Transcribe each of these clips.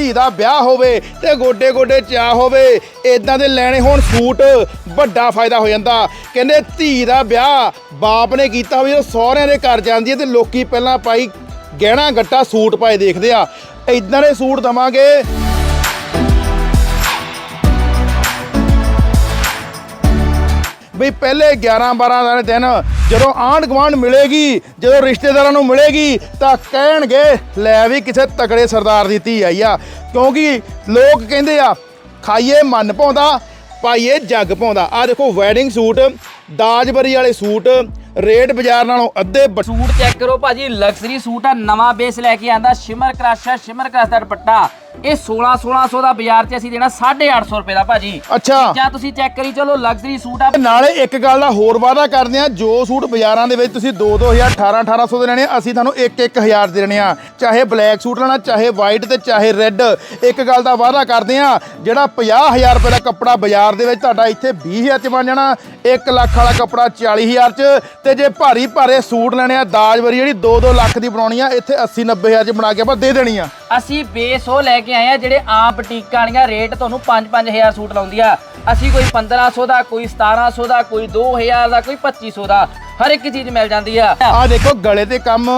ਧੀ ਦਾ ਵਿਆਹ ਹੋਵੇ ਤੇ ਗੋਡੇ ਗੋਡੇ ਚਾ ਹੋਵੇ ਇਦਾਂ ਦੇ ਲੈਣੇ ਹੋਣ ਸੂਟ, ਵੱਡਾ ਫਾਇਦਾ ਹੋ ਜਾਂਦਾ। ਕਹਿੰਦੇ ਧੀ ਦਾ ਵਿਆਹ ਬਾਪ ਨੇ ਕੀਤਾ ਹੋਵੇ, ਉਹ ਸਹੁਰਿਆਂ ਦੇ ਘਰ ਜਾਂਦੀ ਹੈ ਤੇ ਲੋਕੀ ਪਹਿਲਾਂ ਪਾਈ ਗਹਿਣਾ ਗੱਟਾ ਸੂਟ ਪਾਏ ਦੇਖਦੇ ਆ। ਇਦਾਂ ਦੇ ਸੂਟ ਦਵਾਂਗੇ। ਬਈ ਪਹਿਲੇ 11 12 ਦੇ ਦਿਨ ਜਦੋਂ ਆਂਢ ਗੁਆਂਢ ਮਿਲੇਗੀ, ਜਦੋਂ ਰਿਸ਼ਤੇਦਾਰਾਂ ਨੂੰ ਮਿਲੇਗੀ, ਤਾਂ ਕਹਿਣਗੇ, ਲੈ ਵੀ ਕਿਸੇ ਤਕੜੇ ਸਰਦਾਰ ਦੀ ਧੀ ਆਈ ਆ। ਕਿਉਂਕਿ ਲੋਕ ਕਹਿੰਦੇ ਆ, ਖਾਈਏ ਮਨ ਪਾਉਂਦਾ ਪਾਈਏ ਜੱਗ ਪਾਉਂਦਾ ਆ ਦੇਖੋ ਵੈਡਿੰਗ ਸੂਟ, ਦਾਜਬਰੀ ਵਾਲੇ ਸੂਟ, ਰੇਟ ਬਾਜ਼ਾਰ ਨਾਲੋਂ ਅੱਧੇ ਸੂਟ ਚੈੱਕ ਕਰੋ ਭਾਜੀ ਲਗਜ਼ਰੀ ਸੂਟ ਆ, ਨਵਾਂ ਬੇਸ ਲੈ ਕੇ ਆਂਦਾ ਸ਼ਿਮਰ ਕ੍ਰਸ਼ ਆ ਸ਼ਿਮਰ ਕ੍ਰਸ਼ ਦਾ ਦੁਪੱਟਾ। ਇਹ 16 1600 ਦਾ ਬਾਜ਼ਾਰ 'ਚ ਅਸੀਂ ਦੇਣਾ 850 ਰੁਪਏ ਦਾ ਭਾਜੀ। ਅੱਛਾ। ਜਾਂ ਤੁਸੀਂ ਚੈੱਕ ਕਰੀ ਚਲੋ ਲਗਜ਼ਰੀ ਸੂਟ ਆ। ਨਾਲੇ ਇੱਕ ਗੱਲ ਦਾ ਹੋਰ ਵਾਅਦਾ ਕਰਦੇ ਆ ਜੋ ਸੂਟ ਬਾਜ਼ਾਰਾਂ ਦੇ ਵਿੱਚ ਤੁਸੀਂ 2 2000 18 1800 ਦੇ ਲੈਣੇ ਆ, ਅਸੀਂ ਤੁਹਾਨੂੰ 1 1000 ਦੇ ਦੇਣੇ ਆ। ਚਾਹੇ ਬਲੈਕ ਸੂਟ ਲੈਣਾ ਚਾਹੇ ਵਾਈਟ ਤੇ ਚਾਹੇ ਰੈੱਡ ਇੱਕ ਗੱਲ ਦਾ ਵਾਅਦਾ ਕਰਦੇ ਆ ਜਿਹੜਾ 50000 ਰੁਪਏ ਦਾ ਕੱਪੜਾ ਬਾਜ਼ਾਰ ਦੇ ਵਿੱਚ ਤੁਹਾਡਾ ਇੱਥੇ 20000 ਚ ਬਣ ਜਾਣਾ 1 ਲੱਖ ਵਾਲਾ ਕੱਪੜਾ 40000 ਚ। ਤੇ ਜੇ ਭਾਰੀ ਭਾਰੇ ਸੂਟ ਲੈਣੇ ਆ ਦਾਜਵਰੀ ਜਿਹੜੀ 2-2 ਲੱਖ ਦੀ ਬਣਾਉਣੀ ਆ ਇੱਥੇ 80 90000 ਚ ਬਣਾ ਕੇ ਆਪਾਂ ਦੇ ਦੇਣੀ ਆ। ਅਸੀਂ ਬੇਸ ਉਹ ਲੈ ਕੇ ਆਏ ਆ ਜਿਹੜੇ ਆਮ ਬੁਟੀਕਾਂ ਵਾਲੀਆਂ ਰੇਟ ਤੁਹਾਨੂੰ 5-5000 ਸੂਟ ਲਾਉਂਦੀ ਆ। ਅਸੀਂ ਕੋਈ 1500 ਦਾ, ਕੋਈ 1700 ਦਾ, ਕੋਈ 2000 ਦਾ, ਕੋਈ 2500 ਦਾ, ਹਰ ਇੱਕ ਚੀਜ਼ ਮਿਲ ਜਾਂਦੀ ਆ। ਆ ਦੇਖੋ, ਗਲੇ ਤੇ ਕੰਮ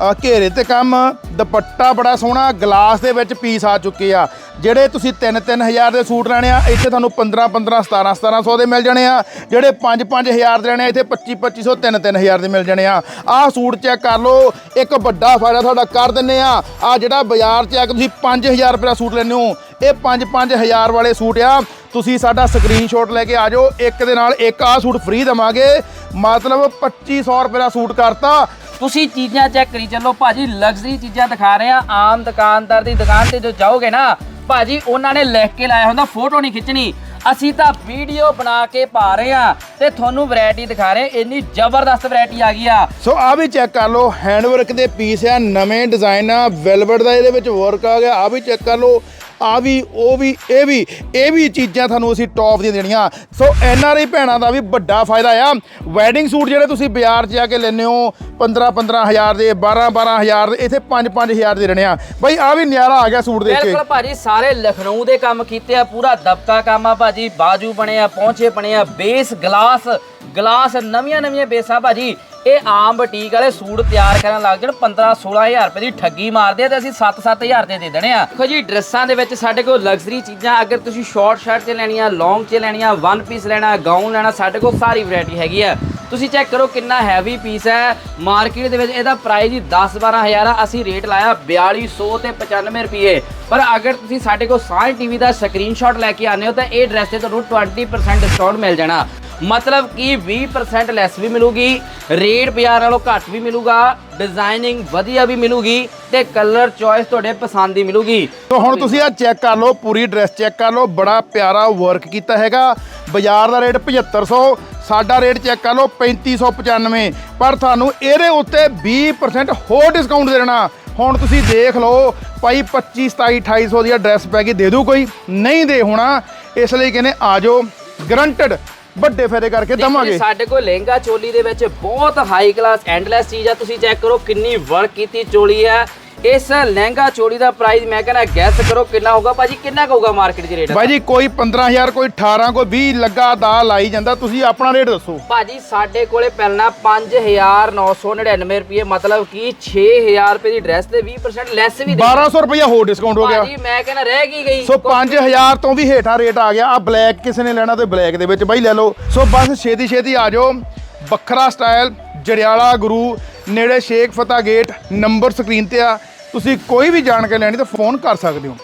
ਆਹ ਘੇਰੇ ਤੇ ਕੰਮ। ਦੁਪੱਟਾ ਬੜਾ ਸੋਹਣਾ, ਗਲਾਸ ਦੇ ਵਿੱਚ ਪੀਸ ਆ ਚੁੱਕੇ ਆ। ਜਿਹੜੇ ਤੁਸੀਂ 3-3000 ਦੇ ਸੂਟ ਲੈਣੇ ਆ, ਇੱਥੇ ਤੁਹਾਨੂੰ 15-15 17-1700 ਦੇ ਮਿਲ ਜਾਣੇ ਆ। ਜਿਹੜੇ 5-5000 ਦੇ ਲੈਣੇ ਆ, ਇੱਥੇ 25-2500 3-3000 ਦੇ ਮਿਲ ਜਾਣੇ ਆ। ਆਹ ਸੂਟ ਚੈੱਕ ਕਰ ਲਓ, ਇੱਕ ਵੱਡਾ ਫਾਇਦਾ ਤੁਹਾਡਾ ਕਰ ਦਿੰਨੇ ਆ। ਆ ਜਿਹੜਾ ਬਾਜ਼ਾਰ 'ਚ ਆ ਕੇ ਤੁਸੀਂ 5000 ਰੁਪਏ ਦਾ ਸੂਟ ਲੈਂਦੇ ਹੋ, ਇਹ 5-5000 ਵਾਲੇ ਸੂਟ ਆ। ਤੁਸੀਂ ਸਾਡਾ ਸਕਰੀਨਸ਼ਾਟ ਲੈ ਕੇ ਆ ਜਾਓ, ਇੱਕ ਦੇ ਨਾਲ ਇੱਕ ਆ ਸੂਟ ਫ੍ਰੀ ਦਵਾਂਗੇ। ਮਤਲਬ 2500 ਰੁਪਏ ਦਾ ਸੂਟ ਕਰਤਾ। ਤੁਸੀਂ ਚੀਜ਼ਾਂ ਚੈੱਕ ਕਰੀ ਚੱਲੋ। ਭਾਜੀ ਲਗਜ਼ਰੀ ਚੀਜ਼ਾਂ ਦਿਖਾ ਰਹੇ ਆ ਆਮ ਦੁਕਾਨਦਾਰ ਦੀ ਦੁਕਾਨ ਤੇ ਜੋ ਜਾਓਗੇ ਨਾ, ਭਾਜੀ ਉਹਨਾਂ ਨੇ ਲਿਖ ਕੇ ਲਾਇਆ ਹੁੰਦਾ ਫੋਟੋ ਨਹੀਂ ਖਿੱਚਣੀ। ਅਸੀਂ ਤਾਂ ਵੀਡੀਓ ਬਣਾ ਕੇ ਪਾ ਰਹੇ ਆ ਤੇ ਤੁਹਾਨੂੰ ਵੈਰਾਈਟੀ ਦਿਖਾ ਰਹੇ ਇੰਨੀ ਜ਼ਬਰਦਸਤ ਵੈਰਾਈਟੀ ਆ ਗਈ ਆ। ਸੋ ਆ ਵੀ ਚੈੱਕ ਕਰ ਲਓ ਹੈਂਡਵਰਕ ਦੇ ਪੀਸ ਆ, ਨਵੇਂ ਡਿਜ਼ਾਈਨ ਆ ਵੈਲਵਟ ਦਾ ਇਹਦੇ ਵਿੱਚ ਵਰਕ ਆ ਗਿਆ ਆ ਵੀ ਚੈੱਕ ਕਰ ਲਓ। ਆ ਵੀ, ਉਹ ਵੀ, ਇਹ ਵੀ ਇਹ ਵੀ ਚੀਜ਼ਾਂ ਤੁਹਾਨੂੰ ਅਸੀਂ ਟੌਪ ਦੀਆਂ ਦੇਣੀਆਂ। ਸੋ ਐਨ ਆਰ ਆਈ ਭੈਣਾਂ ਦਾ ਵੀ ਵੱਡਾ ਫਾਇਦਾ ਆ। ਵੈਡਿੰਗ ਸੂਟ ਜਿਹੜੇ ਤੁਸੀਂ ਬਾਜ਼ਾਰ 'ਚ ਜਾ ਕੇ ਲੈਂਦੇ ਹੋ 15 15000 ਦੇ 12 12000 ਦੇ, ਇੱਥੇ 5 5000 ਦੇ ਦੇਣੇ ਆ। ਬਈ, ਆ ਵੀ ਨਿਆਰਾ ਆ ਗਿਆ ਸੂਟ ਦੇਖ ਕੇ। ਬਿਲਕੁਲ ਭਾਜੀ, ਸਾਰੇ ਲਖਨਊ ਦੇ ਕੰਮ ਕੀਤੇ ਆ, ਪੂਰਾ ਦਬਕਾ ਕੰਮ ਆ ਭਾਜੀ, ਬਾਜੂ ਬਣੇ ਆ ਪਹੁੰਚੇ ਬਣੇ ਆ, ਬੇਸ ਗਲਾਸ ਗਲਾਸ ਨਵੀਆਂ ਨਵੀਆਂ ਬੇਸਾਂ ਭਾਜੀ। ਇਹ ਆਮ ਬੁਟੀਕ ਵਾਲੇ ਸੂਟ ਤਿਆਰ ਕਰਨ ਲੱਗ ਜਾਣ 15 16000 ਰੁਪਏ ਦੀ ਠੱਗੀ ਮਾਰਦੇ ਆ ਤੇ ਅਸੀਂ 7-7000 ਦੇ ਦੇ ਦੇਣੇ ਆ। ਦੇਖੋ ਜੀ, ਡਰੈਸਾਂ ਦੇ ਵਿੱਚ ਸਾਡੇ ਕੋਲ ਲਗਜ਼ਰੀ ਚੀਜ਼ਾਂ, ਅਗਰ ਤੁਸੀਂ ਸ਼ਾਰਟ ਸ਼ਰਟ 'ਚ ਲੈਣੀਆਂ ਲੌਂਗ 'ਚ ਲੈਣੀਆਂ ਵਨ ਪੀਸ ਲੈਣਾ ਗਾਊਨ ਲੈਣਾ, ਸਾਡੇ ਕੋਲ ਸਾਰੀ ਵੈਰਾਈਟੀ ਹੈਗੀ ਆ। ਤੁਸੀਂ ਚੈੱਕ ਕਰੋ ਕਿੰਨਾ ਹੈਵੀ ਪੀਸ ਹੈ। ਮਾਰਕੀਟ ਦੇ ਵਿੱਚ ਇਹਦਾ ਪ੍ਰਾਈਸ ਹੀ 10-12000 ਆ। ਅਸੀਂ ਰੇਟ ਲਾਇਆ 4200 ਤੇ 95 ਰੁਪਏ। ਪਰ ਅਗਰ ਤੁਸੀਂ ਸਾਡੇ ਕੋਲ ਸਾਂਝ ਟੀਵੀ ਦਾ ਸਕਰੀਨਸ਼ਾਟ ਲੈ ਕੇ ਆਨੇ ਹੋ, ਤਾਂ ਇਹ ਡਰੈਸ ਤੇ ਤੁਹਾਨੂੰ 20% ਡਿਸਕਾਊਂਟ ਮਿਲ ਜਾਣਾ। ਮਤਲਬ ਕਿ 20% ਲੈਸ ਵੀ ਮਿਲੂਗੀ, ਰੇਟ ਬਾਜ਼ਾਰ ਨਾਲੋਂ ਘੱਟ ਵੀ ਮਿਲੂਗਾ ਡਿਜ਼ਾਈਨਿੰਗ ਵਧੀਆ ਵੀ ਮਿਲੂਗੀ ਤੇ ਕਲਰ ਚੋਇਸ ਤੁਹਾਡੇ ਪਸੰਦ ਦੀ ਮਿਲੂਗੀ। ਸੋ ਹੁਣ ਤੁਸੀਂ ਆ ਚੈੱਕ ਕਰ ਲਓ, ਪੂਰੀ ਡਰੈਸ ਚੈੱਕ ਕਰ ਲਓ, ਬੜਾ ਪਿਆਰਾ ਵਰਕ ਕੀਤਾ ਹੈਗਾ। ਬਾਜ਼ਾਰ ਦਾ ਰੇਟ 7500 ਸਾਡਾ ਰੇਟ ਚੈੱਕ ਕਰ ਲਓ 3595 ਪਰ ਤੁਹਾਨੂੰ ਇਹਦੇ ਉੱਤੇ 20% ਹੋਰ ਡਿਸਕਾਊਂਟ ਦੇਣਾ। ਹੁਣ ਤੁਸੀਂ ਦੇਖ ਲਓ, ਭਾਈ 25 27 2800 ਦੀ ਡਰੈਸ ਪੈ ਗਈ, ਦੇ ਦੂ ਕੋਈ? ਨਹੀਂ ਦੇ ਹੋਣਾ। ਇਸ ਲਈ ਕਹਿੰਦੇ ਆ ਜਾਓ ਗਰੰਟਡ ਵੱਡੇ ਫਾਇਦੇ ਕਰਕੇ ਦਵਾਂਗੇ। ਸਾਡੇ ਕੋਲ ਲਹਿੰਗਾ ਚੋਲੀ ਦੇ ਵਿੱਚ ਬਹੁਤ ਹਾਈ ਕਲਾਸ ਐਂਡਲੈਸ ਚੀਜ਼ ਆ। ਤੁਸੀਂ ਚੈੱਕ ਕਰੋ ਕਿੰਨੀ ਵਰਕ ਕੀਤੀ ਚੋਲੀ ਹੈ। ਇਸ ਲਹਿੰਗਾ ਚੋਲੀ ਦਾ ਪ੍ਰਾਈਸ ਮੈਂ ਕਹਿੰਦਾ ਗੈਸ ਕਰੋ ਕਿੰਨਾ ਹੋਊਗਾ ਭਾਜੀ ਕਿੰਨਾ ਹੋਊਗਾ ਮਾਰਕੀਟ 'ਚ ਰੇਟ ਭਾਈ ਜੀ ਕੋਈ 15000 ਕੋਈ 18 ਕੋਈ 20 ਲੱਗਾ ਦਾ ਲਾਈ ਜਾਂਦਾ ਤੁਸੀਂ ਆਪਣਾ ਰੇਟ ਦੱਸੋ। ਭਾਜੀ ਸਾਡੇ ਕੋਲੇ ਪੈਣਾ 5999 ਰੁਪਏ ਮਤਲਬ ਕਿ 6000 ਰੁਪਏ ਦੀ ਡਰੈਸ ਤੇ 20% ਲੈਸ ਵੀ ਦੇ 1200 ਰੁਪਇਆ ਹੋਰ ਡਿਸਕਾਊਂਟ ਹੋ ਗਿਆ। ਭਾਜੀ ਮੈਂ ਕਹਿੰਦਾ ਰਹਿ ਕੀ ਗਈ। ਸੋ 5000 ਤੋਂ ਵੀ ਹੇਠਾਂ ਰੇਟ ਆ ਗਿਆ। ਆ ਬਲੈਕ ਕਿਸੇ ਨੇ ਲੈਣਾ ਤੇ ਬਲੈਕ ਦੇ ਵਿੱਚ। ਬਾਈ ਲੈ ਲਓ। ਸੋ ਬਸ ਛੇਤੀ ਛੇਤੀ ਆ ਜਾਓ। ਵੱਖਰਾ ਸਟਾਈਲ ਜੜਿਆਲਾ ਗੁਰੂ ਨੇੜੇ Sheikh Fatta gate number screen ਤੇ ਆ। ਤੁਸੀਂ ਕੋਈ ਵੀ ਜਾਣਕਾਰੀ ਲੈਣੀ ਤਾਂ ਫੋਨ ਕਰ ਸਕਦੇ ਹੋ।